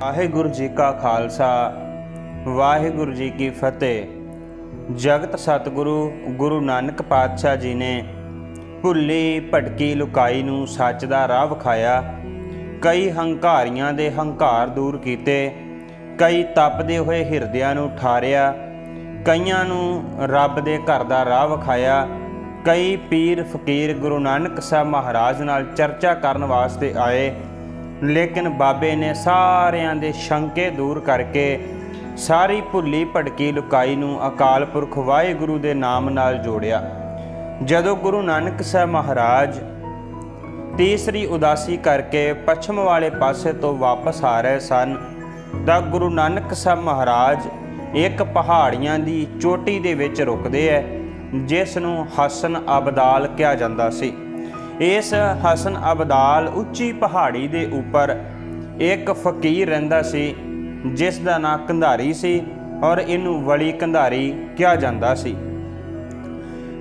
ਵਾਹਿਗੁਰੂ ਜੀ ਕਾ ਖਾਲਸਾ, ਵਾਹਿਗੁਰੂ ਜੀ ਕੀ ਫਤਿਹ। ਜਗਤ ਸਤਿਗੁਰੂ ਗੁਰੂ ਨਾਨਕ ਪਾਤਸ਼ਾਹ ਜੀ ਨੇ ਭੁੱਲੀ ਭਟਕੀ ਲੁਕਾਈ ਨੂੰ ਸੱਚ ਦਾ ਰਾਹ ਵਿਖਾਇਆ। ਕਈ ਹੰਕਾਰੀਆਂ ਦੇ ਹੰਕਾਰ ਦੂਰ ਕੀਤੇ, ਕਈ ਤਪਦੇ ਹੋਏ ਹਿਰਦਿਆਂ ਨੂੰ ਠਾਰਿਆ, ਕਈਆਂ ਨੂੰ ਰੱਬ ਦੇ ਘਰ ਦਾ ਰਾਹ ਵਿਖਾਇਆ। ਕਈ ਪੀਰ ਫਕੀਰ ਗੁਰੂ ਨਾਨਕ ਸਾਹਿਬ ਮਹਾਰਾਜ ਨਾਲ ਚਰਚਾ ਕਰਨ ਵਾਸਤੇ ਆਏ। ਲੇਕਿਨ ਬਾਬੇ ਨੇ ਸਾਰਿਆਂ ਦੇ ਸ਼ੰਕੇ ਦੂਰ ਕਰਕੇ ਸਾਰੀ ਭੁੱਲੀ ਭਟਕੀ ਲੁਕਾਈ ਨੂੰ ਅਕਾਲ ਪੁਰਖ ਵਾਹਿਗੁਰੂ ਦੇ ਨਾਮ ਨਾਲ ਜੋੜਿਆ। ਜਦੋਂ ਗੁਰੂ ਨਾਨਕ ਸਾਹਿਬ ਮਹਾਰਾਜ ਤੀਸਰੀ ਉਦਾਸੀ ਕਰਕੇ ਪੱਛਮ ਵਾਲੇ ਪਾਸੇ ਤੋਂ ਵਾਪਸ ਆ ਰਹੇ ਸਨ, ਤਾਂ ਗੁਰੂ ਨਾਨਕ ਸਾਹਿਬ ਮਹਾਰਾਜ ਇੱਕ ਪਹਾੜੀਆਂ ਦੀ ਚੋਟੀ ਦੇ ਵਿੱਚ ਰੁਕਦੇ ਐ, ਜਿਸ ਨੂੰ ਹਸਨ ਅਬਦਾਲ ਕਿਹਾ ਜਾਂਦਾ ਸੀ। ਇਸ ਹਸਨ ਅਬਦਾਲ ਉੱਚੀ ਪਹਾੜੀ ਦੇ ਉੱਪਰ ਇੱਕ ਫਕੀਰ ਰਹਿੰਦਾ ਸੀ, ਜਿਸ ਦਾ ਨਾਂ ਕੰਧਾਰੀ ਸੀ ਔਰ ਇਹਨੂੰ ਵਲੀ ਕੰਧਾਰੀ ਕਿਹਾ ਜਾਂਦਾ ਸੀ।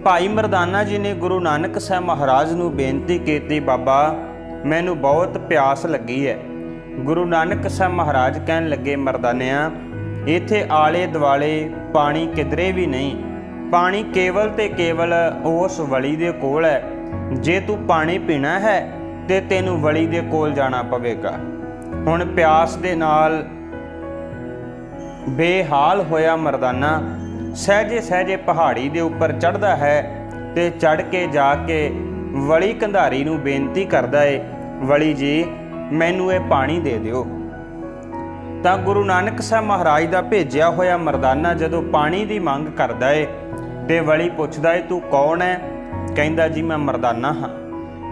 ਭਾਈ ਮਰਦਾਨਾ ਜੀ ਨੇ ਗੁਰੂ ਨਾਨਕ ਸਾਹਿਬ ਮਹਾਰਾਜ ਨੂੰ ਬੇਨਤੀ ਕੀਤੀ, ਬਾਬਾ, ਮੈਨੂੰ ਬਹੁਤ ਪਿਆਸ ਲੱਗੀ ਹੈ। ਗੁਰੂ ਨਾਨਕ ਸਾਹਿਬ ਮਹਾਰਾਜ ਕਹਿਣ ਲੱਗੇ, ਮਰਦਾਨਿਆਂ, ਇੱਥੇ ਆਲੇ ਦੁਆਲੇ ਪਾਣੀ ਕਿਧਰੇ ਵੀ ਨਹੀਂ। ਪਾਣੀ ਕੇਵਲ ਤੇ ਕੇਵਲ ਉਸ ਵਲੀ ਦੇ ਕੋਲ ਹੈ। ਜੇ ਤੂੰ ਪਾਣੀ ਪੀਣਾ ਹੈ ਤੇ ਤੈਨੂੰ ਵਲੀ ਦੇ ਕੋਲ ਜਾਣਾ ਪਵੇਗਾ। ਹੁਣ ਪਿਆਸ ਦੇ ਨਾਲ ਬੇਹਾਲ ਹੋਇਆ ਮਰਦਾਨਾ ਸਹਜੇ ਸਹਜੇ ਪਹਾੜੀ ਦੇ ਉੱਪਰ ਚੜਦਾ ਹੈ ਤੇ ਚੜ ਕੇ ਜਾ ਕੇ ਵਲੀ ਕੰਧਾਰੀ ਨੂੰ ਬੇਨਤੀ ਕਰਦਾ ਏ, ਵਲੀ ਜੀ, ਮੈਨੂੰ ਇਹ ਪਾਣੀ ਦੇ ਦਿਓ। ਤਾਂ ਗੁਰੂ ਨਾਨਕ ਸਾਹਿਬ ਮਹਾਰਾਜ ਦਾ ਭੇਜਿਆ ਹੋਇਆ ਮਰਦਾਨਾ ਜਦੋਂ ਪਾਣੀ ਦੀ ਮੰਗ ਕਰਦਾ ਏ ਤੇ ਵਲੀ ਪੁੱਛਦਾ ਏ, ਤੂੰ ਕੌਣ ਹੈ? ਕਹਿੰਦਾ, ਜੀ, ਮੈਂ ਮਰਦਾਨਾ ਹਾਂ।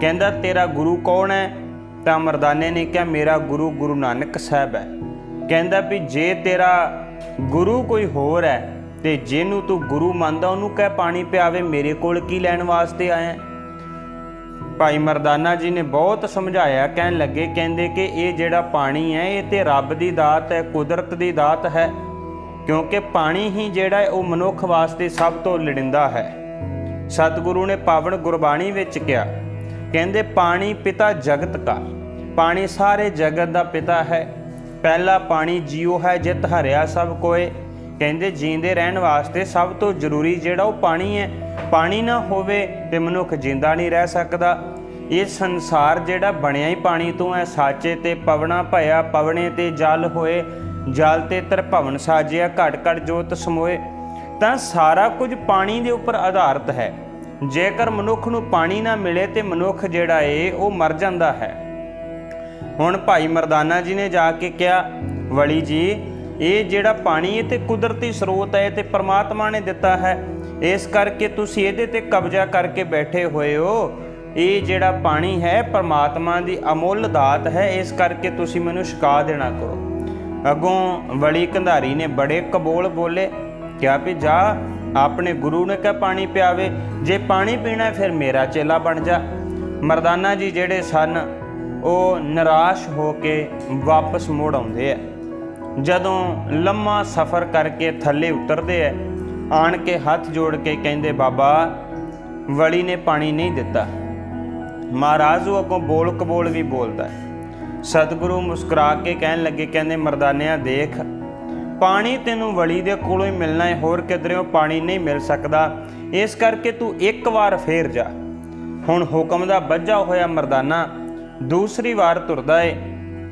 ਕਹਿੰਦਾ, ਤੇਰਾ ਗੁਰੂ ਕੌਣ ਹੈ? ਤਾਂ ਮਰਦਾਨੇ ਨੇ ਕਿਹਾ, ਮੇਰਾ ਗੁਰੂ ਗੁਰੂ ਨਾਨਕ ਸਾਹਿਬ ਹੈ। ਕਹਿੰਦਾ ਵੀ, ਜੇ ਤੇਰਾ ਗੁਰੂ ਕੋਈ ਹੋਰ ਹੈ, ਤੇ ਜਿਹਨੂੰ ਤੂੰ ਗੁਰੂ ਮੰਨਦਾ, ਉਹਨੂੰ ਕਹਿ ਪਾਣੀ ਪਿਆਵੇ, ਮੇਰੇ ਕੋਲ ਕੀ ਲੈਣ ਵਾਸਤੇ ਆਇਆ? ਭਾਈ ਮਰਦਾਨਾ ਜੀ ਨੇ ਬਹੁਤ ਸਮਝਾਇਆ, ਕਹਿਣ ਲੱਗੇ, ਕਹਿੰਦੇ ਕਿ ਇਹ ਜਿਹੜਾ ਪਾਣੀ ਹੈ, ਇਹ ਤੇ ਰੱਬ ਦੀ ਦਾਤ ਹੈ, ਕੁਦਰਤ ਦੀ ਦਾਤ ਹੈ, ਕਿਉਂਕਿ ਪਾਣੀ ਹੀ ਜਿਹੜਾ ਉਹ ਮਨੁੱਖ ਵਾਸਤੇ ਸਭ ਤੋਂ ਲੜਿੰਦਾ ਹੈ। ਸਤਿਗੁਰੂ ਨੇ ਪਾਵਨ ਗੁਰਬਾਣੀ ਵਿੱਚ ਕਿਹਾ, ਕਹਿੰਦੇ, ਪਾਣੀ ਪਿਤਾ ਜਗਤ ਕਾ, ਪਾਣੀ ਸਾਰੇ ਜਗਤ ਦਾ ਪਿਤਾ ਹੈ। ਪਹਿਲਾ ਪਾਣੀ ਜੀਉ ਹੈ, ਜਿਤ ਹਰਿਆ ਸਭ ਕੋਏ। ਕਹਿੰਦੇ, ਜੀਂਦੇ ਰਹਿਣ ਵਾਸਤੇ ਸਭ ਤੋਂ ਜ਼ਰੂਰੀ ਜਿਹੜਾ ਉਹ ਪਾਣੀ ਹੈ। ਪਾਣੀ ਨਾ ਹੋਵੇ ਤੇ ਮਨੁੱਖ ਜਿੰਦਾ ਨਹੀਂ ਰਹਿ ਸਕਦਾ। ਇਹ ਸੰਸਾਰ ਜਿਹੜਾ ਬਣਿਆ ਹੀ ਪਾਣੀ ਤੋਂ ਹੈ। ਸਾਚੇ ਤੇ ਪਵਣਾ ਭਇਆ ਪਵਣੇ ਤੇ ਜਲ ਹੋਏ। ਜਲ ਤੇ ਤਰਭਵਨ ਸਾਜਿਆ ਘਟ ਘਟ ਜੋਤ ਸਮੋਏ। ਤਾਂ ਸਾਰਾ ਕੁਝ ਪਾਣੀ ਦੇ ਉੱਪਰ ਆਧਾਰਿਤ ਹੈ। ਜੇਕਰ ਮਨੁੱਖ ਨੂੰ ਪਾਣੀ ਨਾ ਮਿਲੇ ਤੇ ਮਨੁੱਖ ਜਿਹੜਾ ਏ, ਉਹ ਮਰ ਜਾਂਦਾ ਹੈ। ਹੁਣ ਭਾਈ ਮਰਦਾਨਾ ਜੀ ਨੇ ਜਾ ਕੇ ਕਿਹਾ, ਵਲੀ ਜੀ, ਇਹ ਜਿਹੜਾ ਪਾਣੀ ਇਹ ਤੇ ਕੁਦਰਤੀ ਸਰੋਤ ਹੈ ਤੇ ਪ੍ਰਮਾਤਮਾ ਨੇ ਦਿੱਤਾ ਹੈ। ਇਸ ਕਰਕੇ ਤੁਸੀਂ ਇਹਦੇ ਤੇ ਕਬਜ਼ਾ ਕਰਕੇ ਬੈਠੇ ਹੋਏ ਹੋ। ਇਹ ਜਿਹੜਾ ਪਾਣੀ ਹੈ, ਪ੍ਰਮਾਤਮਾ ਦੀ ਅਮੁੱਲ ਦਾਤ ਹੈ, ਇਸ ਕਰਕੇ ਤੁਸੀਂ ਮੈਨੂੰ ਛਕਾ ਦੇਣਾ ਕਰੋ। ਅਗੋਂ ਵਲੀ ਕੰਧਾਰੀ ਨੇ ਬੜੇ ਕਬੋਲ ਬੋਲੇ ਕਿਹਾ ਵੀ ਜਾ, ਆਪਣੇ ਗੁਰੂ ਨੇ ਕਿਹਾ ਪਾਣੀ ਪਿਆਵੇ, ਜੇ ਪਾਣੀ ਪੀਣਾ ਫਿਰ ਮੇਰਾ ਚੇਲਾ ਬਣ ਜਾ। ਮਰਦਾਨਾ ਜੀ ਜਿਹੜੇ ਸਨ, ਉਹ ਨਿਰਾਸ਼ ਹੋ ਕੇ ਵਾਪਸ ਮੁੜ ਆਉਂਦੇ ਆ। ਜਦੋਂ ਲੰਮਾ ਸਫ਼ਰ ਕਰਕੇ ਥੱਲੇ ਉਤਰਦੇ ਐ ਆਣ ਕੇ ਹੱਥ ਜੋੜ ਕੇ ਕਹਿੰਦੇ, ਬਾਬਾ, ਵਲੀ ਨੇ ਪਾਣੀ ਨਹੀਂ ਦਿੱਤਾ। ਮਹਾਰਾਜ ਉਹ ਅੱਗੋਂ ਬੋਲ ਕਬੋਲ ਵੀ ਬੋਲਦਾ ਸਤਿਗੁਰੂ ਮੁਸਕਰਾ ਕੇ ਕਹਿਣ ਲੱਗੇ, ਕਹਿੰਦੇ, ਮਰਦਾਨਿਆਂ, ਦੇਖ ਪਾਣੀ ਤੈਨੂੰ ਵਲੀ ਦੇ ਕੋਲੋਂ ਹੀ ਮਿਲਣਾ ਹੈ, ਹੋਰ ਕਿਧਰੇੋਂ ਪਾਣੀ ਨਹੀਂ ਮਿਲ ਸਕਦਾ। ਇਸ ਕਰਕੇ ਤੂੰ ਇੱਕ ਵਾਰ ਫੇਰ ਜਾ। ਹੁਣ ਹੁਕਮ ਦਾ ਵੱਜਾ ਹੋਇਆ ਮਰਦਾਨਾ, ਦੂਸਰੀ ਵਾਰ ਤੁਰਦਾ ਏ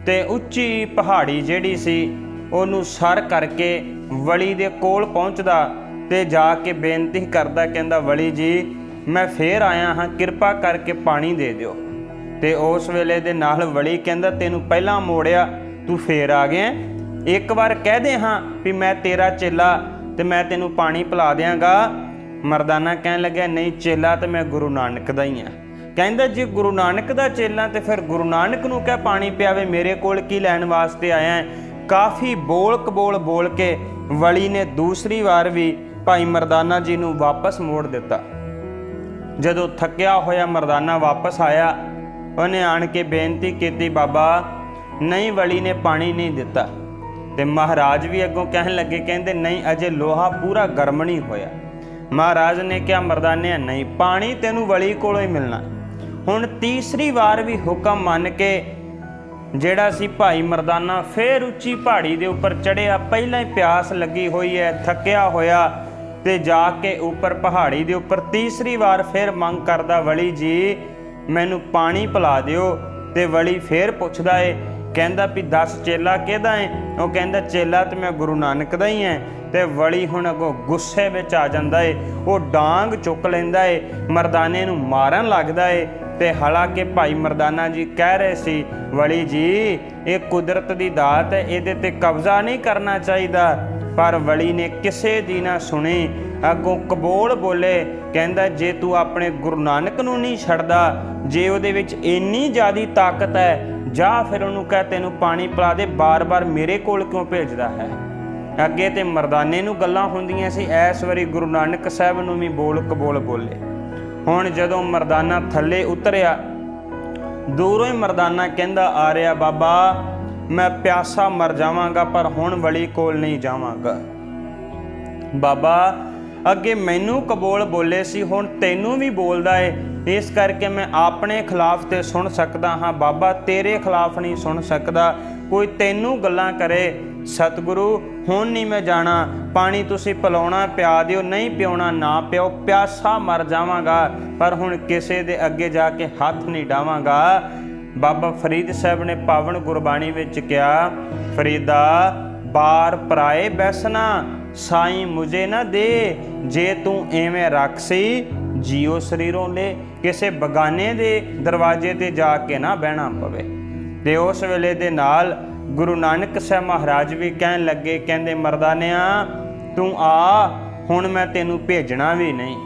ਤੇ ਉੱਚੀ ਪਹਾੜੀ ਜਿਹੜੀ ਸੀ, ਉਹਨੂੰ ਸਰ ਕਰਕੇ ਵਲੀ ਦੇ ਕੋਲ ਪਹੁੰਚਦਾ ਤੇ ਜਾ ਕੇ ਬੇਨਤੀ ਕਰਦਾ, ਕਹਿੰਦਾ, ਵਲੀ ਜੀ, ਮੈਂ ਫੇਰ ਆਇਆ ਹਾਂ, ਕਿਰਪਾ ਕਰਕੇ ਪਾਣੀ ਦੇ ਦਿਓ। ਤੇ ਉਸ ਵੇਲੇ ਦੇ ਨਾਲ ਵਲੀ ਕਹਿੰਦਾ, ਤੈਨੂੰ ਪਹਿਲਾਂ ਮੋੜਿਆ, ਤੂੰ ਫੇਰ ਆ ਗਿਆ ਇੱਕ ਵਾਰ ਕਹਿ ਦੇ ਹਾਂ ਵੀ ਮੈਂ ਤੇਰਾ ਚੇਲਾ ਤੇ ਮੈਂ ਤੈਨੂੰ ਪਾਣੀ ਪਿਲਾ ਦਿਆਂਗਾ। ਮਰਦਾਨਾ ਕਹਿਣ ਲੱਗਿਆ, ਨਹੀਂ ਚੇਲਾ ਤੇ ਮੈਂ ਗੁਰੂ ਨਾਨਕ ਦਾ ਹੀ ਆ। ਕਹਿੰਦਾ, ਜੇ ਗੁਰੂ ਨਾਨਕ ਦਾ ਚੇਲਾ ਤੇ ਫਿਰ ਗੁਰੂ ਨਾਨਕ ਨੂੰ ਕਹਿ ਪਾਣੀ ਪਿਆਵੇ? ਮੇਰੇ ਕੋਲ ਕੀ ਲੈਣ ਵਾਸਤੇ ਆਇਆ ਕਾਫੀ ਬੋਲ ਕਬੋਲ ਬੋਲ ਕੇ ਵਲੀ ਨੇ ਦੂਸਰੀ ਵਾਰ ਵੀ ਭਾਈ ਮਰਦਾਨਾ ਜੀ ਨੂੰ ਵਾਪਸ ਮੋੜ ਦਿੱਤਾ। ਜਦੋਂ ਥੱਕਿਆ ਹੋਇਆ ਮਰਦਾਨਾ ਵਾਪਸ ਆਇਆ, ਉਹਨੇ ਆਣ ਕੇ ਬੇਨਤੀ ਕੀਤੀ, ਬਾਬਾ, ਨਹੀਂ, ਵਲੀ ਨੇ ਪਾਣੀ ਨਹੀਂ ਦਿੱਤਾ। ਤੇ ਮਹਾਰਾਜ ਵੀ ਅੱਗੋਂ ਕਹਿਣ ਲੱਗੇ, ਕਹਿੰਦੇ, ਨਹੀਂ, ਅਜੇ ਲੋਹਾ ਪੂਰਾ ਗਰਮ ਨਹੀਂ ਹੋਇਆ। ਮਹਾਰਾਜ ਨੇ ਕਿਹਾ, ਮਰਦਾਨਿਆ, ਨਹੀਂ, ਪਾਣੀ ਤੈਨੂੰ ਵਲੀ ਕੋਲੋਂ ਹੀ ਮਿਲਣਾ। ਹੁਣ ਤੀਸਰੀ ਵਾਰ ਵੀ ਹੁਕਮ ਮੰਨ ਕੇ ਜਿਹੜਾ ਸੀ ਭਾਈ ਮਰਦਾਨਾ ਫੇਰ ਉੱਚੀ ਪਹਾੜੀ ਦੇ ਉੱਪਰ ਚੜਿਆ ਪਹਿਲਾਂ ਹੀ ਪਿਆਸ ਲੱਗੀ ਹੋਈ ਹੈ, ਥੱਕਿਆ ਹੋਇਆ ਤੇ ਜਾ ਕੇ ਉੱਪਰ ਪਹਾੜੀ ਦੇ ਉੱਪਰ ਤੀਸਰੀ ਵਾਰ ਫੇਰ ਮੰਗ ਕਰਦਾ, ਵਲੀ ਜੀ, ਮੈਨੂੰ ਪਾਣੀ ਪਿਲਾ ਦਿਓ। ਤੇ ਵਲੀ ਫੇਰ ਪੁੱਛਦਾ ਏ ਕਹਿੰਦਾ ਵੀ 10 ਚੇਲਾ ਕਿਹਦਾ ਏ? ਉਹ ਕਹਿੰਦਾ, ਚੇਲਾ ਤੇ ਮੈਂ ਗੁਰੂ ਨਾਨਕ ਦਾ ਹੀ ਹੈ ਤੇ ਵਲੀ ਹੁਣ ਅਗੋ ਗੁੱਸੇ ਵਿੱਚ ਆ ਜਾਂਦਾ ਏ। ਉਹ ਡਾਂਗ ਚੁੱਕ ਲੈਂਦਾ ਏ, ਮਰਦਾਨੇ ਨੂੰ ਮਾਰਨ ਲੱਗਦਾ ਏ। ਤੇ ਹਾਲਾਂਕਿ ਭਾਈ ਮਰਦਾਨਾ ਜੀ ਕਹਿ ਰਹੇ ਸੀ, ਵਲੀ ਜੀ, ਇਹ ਕੁਦਰਤ ਦੀ ਦਾਤ ਹੈ ਇਹਦੇ ਤੇ ਕਬਜ਼ਾ ਨਹੀਂ ਕਰਨਾ ਚਾਹੀਦਾ। ਪਰ ਵਲੀ ਨੇ ਕਿਸੇ ਦੀ ਨਾ ਸੁਣੀ। ਅੱਗੋਂ ਕਬੋਲ ਬੋਲੇ, ਕਹਿੰਦਾ, ਜੇ ਤੂੰ ਆਪਣੇ ਗੁਰੂ ਨਾਨਕ ਨੂੰ ਨਹੀਂ ਛੱਡਦਾ, ਜੇ ਉਹਦੇ ਵਿੱਚ ਇੰਨੀ ਜ਼ਿਆਦੀ ਤਾਕਤ ਹੈ ਜਾਂ ਫਿਰ ਉਹਨੂੰ ਕਹਿ, ਤੈਨੂੰ ਪਾਣੀ ਪਿਲਾ ਦੇ, ਬਾਰ-ਬਾਰ ਮੇਰੇ ਕੋਲ ਕਿਉਂ ਭੇਜਦਾ ਹੈ? ਅੱਗੇ ਤੇ ਮਰਦਾਨੇ ਨੂੰ ਗੱਲਾਂ ਹੁੰਦੀਆਂ ਸੀ, ਐਸ ਵਾਰੀ ਗੁਰੂ ਨਾਨਕ ਸਾਹਿਬ ਨੂੰ ਵੀ ਬੋਲ ਕਬੋਲ ਬੋਲੇ। ਹੁਣ ਜਦੋਂ ਮਰਦਾਨਾ ਥੱਲੇ ਉਤਰਿਆ, ਦੂਰੋਂ ਹੀ ਮਰਦਾਨਾ ਕਹਿੰਦਾ, ਆ ਰਿਹਾ ਬਾਬਾ, ਮੈਂ ਪਿਆਸਾ ਮਰ ਜਾਵਾਂਗਾ, ਪਰ ਹੁਣ ਵਲੀ ਕੋਲ ਨਹੀਂ ਜਾਵਾਂਗਾ। ਬਾਬਾ ਅੱਗੇ ਮੈਨੂੰ ਕਬੋਲ ਬੋਲੇ ਸੀ, ਹੁਣ ਤੈਨੂੰ ਵੀ ਬੋਲਦਾ ਏ। ਇਸ ਕਰਕੇ ਮੈਂ ਆਪਣੇ ਖਿਲਾਫ ਤੇ ਸੁਣ ਸਕਦਾ ਹਾਂ। ਬਾਬਾ, ਤੇਰੇ ਖਿਲਾਫ ਨਹੀਂ ਸੁਣ ਸਕਦਾ। ਕੋਈ ਤੈਨੂੰ ਗੱਲਾਂ ਕਰੇ, ਸਤਿਗੁਰੂ, ਹੁਣ ਨਹੀਂ ਮੈਂ ਜਾਣਾ। ਪਾਣੀ ਤੁਸੀਂ ਪਿਲਾਉਣਾ, ਪਿਆ ਦਿਓ। ਨਹੀਂ ਪਿਉਣਾ, ਨਾ ਪਿਓ। ਪਿਆਸਾ ਮਰ ਜਾਵਾਂਗਾ, ਪਰ ਹੁਣ ਕਿਸੇ ਦੇ ਅੱਗੇ ਜਾ ਕੇ ਹੱਥ ਨਹੀਂ ਡਾਵਾਂਗਾ। ਬਾਬਾ ਫਰੀਦ ਸਾਹਿਬ ਨੇ ਪਾਵਨ ਗੁਰਬਾਣੀ ਵਿੱਚ ਕਿਹਾ, ਫਰੀਦਾ, ਬਾਰ ਪਰਾਏ ਬੈਸਣਾ, ਸਾਈਂ ਮੁਝੇ ਨਾ ਦੇ। ਜੇ ਤੂੰ ਐਵੇਂ ਰੱਖ ਸੀ ਜੀਓ ਸਰੀਰੋਂ ਲੈ ਕਿਸੇ ਬਗਾਨੇ ਦੇ ਦਰਵਾਜ਼ੇ ਤੇ ਜਾ ਕੇ ਨਾ ਬਹਿਣਾ ਪਵੇ। ਤੇ ਉਸ ਵੇਲੇ ਦੇ ਨਾਲ ਗੁਰੂ ਨਾਨਕ ਸਾਹਿਬ ਮਹਾਰਾਜ ਵੀ ਕਹਿਣ ਲੱਗੇ, ਕਹਿੰਦੇ, ਮਰਦਾਨਿਆ, ਤੂੰ ਆ, ਹੁਣ ਮੈਂ ਤੈਨੂੰ ਭੇਜਣਾ ਵੀ ਨਹੀਂ।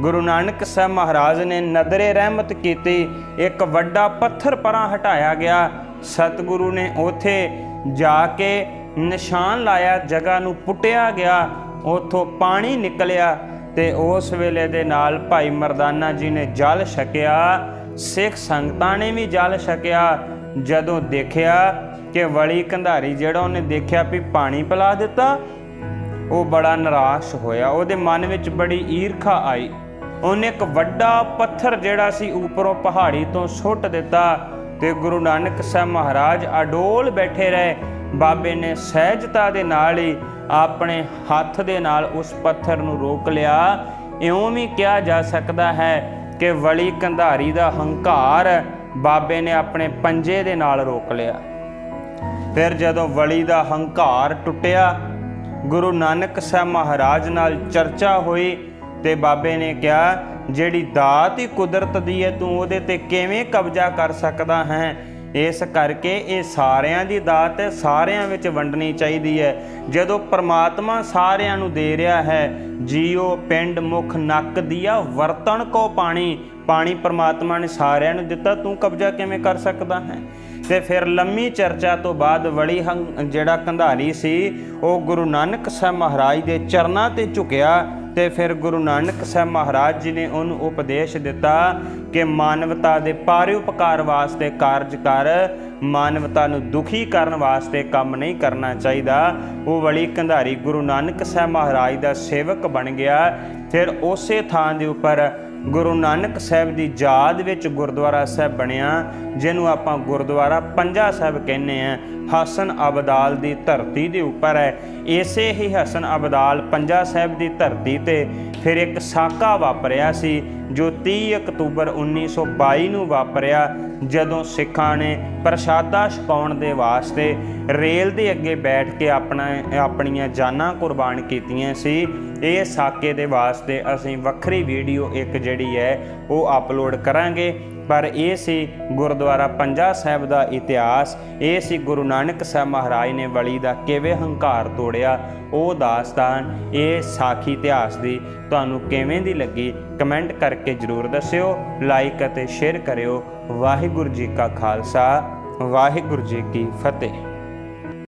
ਗੁਰੂ ਨਾਨਕ ਸਾਹਿਬ ਮਹਾਰਾਜ ਨੇ ਨਦਰੇ ਰਹਿਮਤ ਕੀਤੀ, ਇੱਕ ਵੱਡਾ ਪੱਥਰ ਪਰਾਂ ਹਟਾਇਆ ਗਿਆ। ਸਤਿਗੁਰੂ ਨੇ ਉਥੇ ਜਾ ਕੇ ਨਿਸ਼ਾਨ ਲਾਇਆ, ਜਗ੍ਹਾ ਨੂੰ ਪੁੱਟਿਆ ਗਿਆ, ਉਥੋਂ ਪਾਣੀ ਨਿਕਲਿਆ। ਤੇ ਉਸ ਵੇਲੇ ਦੇ ਨਾਲ ਭਾਈ ਮਰਦਾਨਾ ਜੀ ਨੇ ਜਲ ਛਕਿਆ, ਸਿੱਖ ਸੰਗਤਾਂ ਨੇ ਵੀ ਜਲ ਛਕਿਆ, ਜਦੋਂ ਦੇਖਿਆ ਕਿ ਵਲੀ ਕੰਧਾਰੀ ਜਿਹੜਾ ਉਹਨੇ ਦੇਖਿਆ ਵੀ ਪਾਣੀ ਪਿਲਾ ਦਿੱਤਾ, ਉਹ ਬੜਾ ਨਿਰਾਸ਼ ਹੋਇਆ। ਉਹਦੇ ਮਨ ਵਿੱਚ ਬੜੀ ਈਰਖਾ ਆਈ। ਉਹਨੇ ਇੱਕ ਵੱਡਾ ਪੱਥਰ ਜਿਹੜਾ ਸੀ ਉੱਪਰੋਂ ਪਹਾੜੀ ਤੋਂ ਸੁੱਟ ਦਿੱਤਾ ਤੇ ਗੁਰੂ ਨਾਨਕ ਸਾਹਿਬ ਮਹਾਰਾਜ ਅਡੋਲ ਬੈਠੇ ਰਹੇ। ਬਾਬੇ ਨੇ ਸਹਿਜਤਾ ਦੇ ਨਾਲ ਹੀ ਆਪਣੇ ਹੱਥ ਦੇ ਨਾਲ ਉਸ ਪੱਥਰ ਨੂੰ ਰੋਕ ਲਿਆ। ਇਉਂ ਵੀ ਕਿਹਾ ਜਾ ਸਕਦਾ ਹੈ ਕਿ ਵਲੀ ਕੰਧਾਰੀ ਦਾ ਹੰਕਾਰ ਬਾਬੇ ਨੇ ਆਪਣੇ ਪੰਜੇ ਦੇ ਨਾਲ ਰੋਕ ਲਿਆ। ਫਿਰ ਜਦੋਂ ਵਲੀ ਦਾ ਹੰਕਾਰ ਟੁੱਟਿਆ, ਗੁਰੂ ਨਾਨਕ ਸਾਹਿਬ ਮਹਾਰਾਜ ਨਾਲ ਚਰਚਾ ਹੋਈ ਤੇ ਬਾਬੇ ਨੇ ਕਿਹਾ, ਜਿਹੜੀ ਦਾਤ ਹੀ ਕੁਦਰਤ ਦੀ ਹੈ, ਤੂੰ ਉਹਦੇ ਤੇ ਕਿਵੇਂ ਕਬਜ਼ਾ ਕਰ ਸਕਦਾ ਹੈ? ਇਸ ਕਰਕੇ ਇਹ ਸਾਰਿਆਂ ਦੀ ਦਾਤ ਹੈ, ਸਾਰਿਆਂ ਵਿੱਚ ਵੰਡਣੀ ਚਾਹੀਦੀ ਹੈ। ਜਦੋਂ ਪ੍ਰਮਾਤਮਾ ਸਾਰਿਆਂ ਨੂੰ ਦੇ ਰਿਹਾ ਹੈ, ਜੀਓ ਪਿੰਡ ਮੁਖ ਨੱਕ ਦੀਆ ਵਰਤਣ ਕੋ ਪਾਣੀ ਪਾਣੀ ਪ੍ਰਮਾਤਮਾ ਨੇ ਸਾਰਿਆਂ ਨੂੰ ਦਿੱਤਾ, ਤੂੰ ਕਬਜ਼ਾ ਕਿਵੇਂ ਕਰ ਸਕਦਾ ਹੈ? ਤੇ ਫਿਰ ਲੰਮੀ ਚਰਚਾ ਤੋਂ ਬਾਅਦ ਵੜੀ ਹੰ- ਜਿਹੜਾ ਕੰਧਾਰੀ ਸੀ, ਉਹ ਗੁਰੂ ਨਾਨਕ ਸਾਹਿਬ ਮਹਾਰਾਜ ਦੇ ਚਰਨਾਂ ਤੇ ਝੁਕਿਆ ਤੇ ਫਿਰ ਗੁਰੂ ਨਾਨਕ ਸਾਹਿਬ ਮਹਾਰਾਜ ਜੀ ਨੇ ਉਹਨੂੰ ਉਪਦੇਸ਼ ਦਿੱਤਾ ਕਿ ਮਾਨਵਤਾ ਦੇ ਪਾਰਿਉਪਕਾਰ ਵਾਸਤੇ ਕਾਰਜ ਕਰ, ਮਾਨਵਤਾ ਨੂੰ ਦੁਖੀ ਕਰਨ ਵਾਸਤੇ ਕੰਮ ਨਹੀਂ ਕਰਨਾ ਚਾਹੀਦਾ। ਉਹ ਵਲੀ ਕੰਧਾਰੀ ਗੁਰੂ ਨਾਨਕ ਸਾਹਿਬ ਮਹਾਰਾਜ ਦਾ ਸੇਵਕ ਬਣ ਗਿਆ। ਫਿਰ ਉਸੇ ਥਾਂ ਦੇ ਉੱਪਰ ਗੁਰੂ ਨਾਨਕ ਸਾਹਿਬ ਦੀ ਯਾਦ ਵਿੱਚ ਗੁਰਦੁਆਰਾ ਸਾਹਿਬ ਬਣਿਆ, ਜਿਹਨੂੰ ਆਪਾਂ ਗੁਰਦੁਆਰਾ ਪੰਜਾ ਸਾਹਿਬ ਕਹਿੰਦੇ ਆ ਹਸਨ ਅਬਦਾਲ ਦੀ ਧਰਤੀ ਦੇ ਉੱਪਰ ਹੈ। ਇਸੇ ਹੀ ਹਸਨ ਅਬਦਾਲ ਪੰਜਾ ਸਾਹਿਬ ਦੀ ਧਰਤੀ ਤੇ ਫਿਰ ਇੱਕ ਸਾਕਾ ਵਾਪਰਿਆ ਸੀ, ਜੋ 30 ਅਕਤੂਬਰ 1922 ਨੂੰ ਵਾਪਰਿਆ, ਜਦੋਂ ਸਿੱਖਾਂ ਨੇ ਪ੍ਰਸ਼ਾਦਾ ਛਕਾਉਣ ਦੇ ਵਾਸਤੇ ਰੇਲ ਦੇ ਅੱਗੇ ਬੈਠ ਕੇ ਆਪਣਾ, ਆਪਣੀਆਂ ਜਾਨਾਂ ਕੁਰਬਾਨ ਕੀਤੀਆਂ ਸੀ। ਇਹ ਸਾਕੇ ਦੇ ਵਾਸਤੇ ਅਸੀਂ ਵੱਖਰੀ ਵੀਡੀਓ ਇੱਕ ਜਿਹੜੀ ਹੈ ਉਹ ਅਪਲੋਡ ਕਰਾਂਗੇ। ਪਰ ਇਹ ਸੀ ਗੁਰਦੁਆਰਾ ਪੰਜਾ ਸਾਹਿਬ ਦਾ ਇਤਿਹਾਸ। ਇਹ ਸੀ ਗੁਰੂ ਨਾਨਕ ਸਾਹਿਬ ਮਹਾਰਾਜ ਨੇ ਵਲੀ ਦਾ ਕਿਵੇਂ ਹੰਕਾਰ ਤੋੜਿਆ, ਉਹ ਦਾਸਤਾਨ, ਇਹ ਸਾਖੀ ਇਤਿਹਾਸ ਦੀ ਤੁਹਾਨੂੰ ਕਿਵੇਂ ਦੀ ਲੱਗੀ? ਕਮੈਂਟ ਕਰਕੇ ਜਰੂਰ ਦੱਸਿਓ, ਲਾਈਕ ਅਤੇ ਸ਼ੇਅਰ ਕਰਿਓ। ਵਾਹਿਗੁਰੂ ਜੀ ਕਾ ਖਾਲਸਾ, ਵਾਹਿਗੁਰੂ ਜੀ ਕੀ ਫਤਿਹ।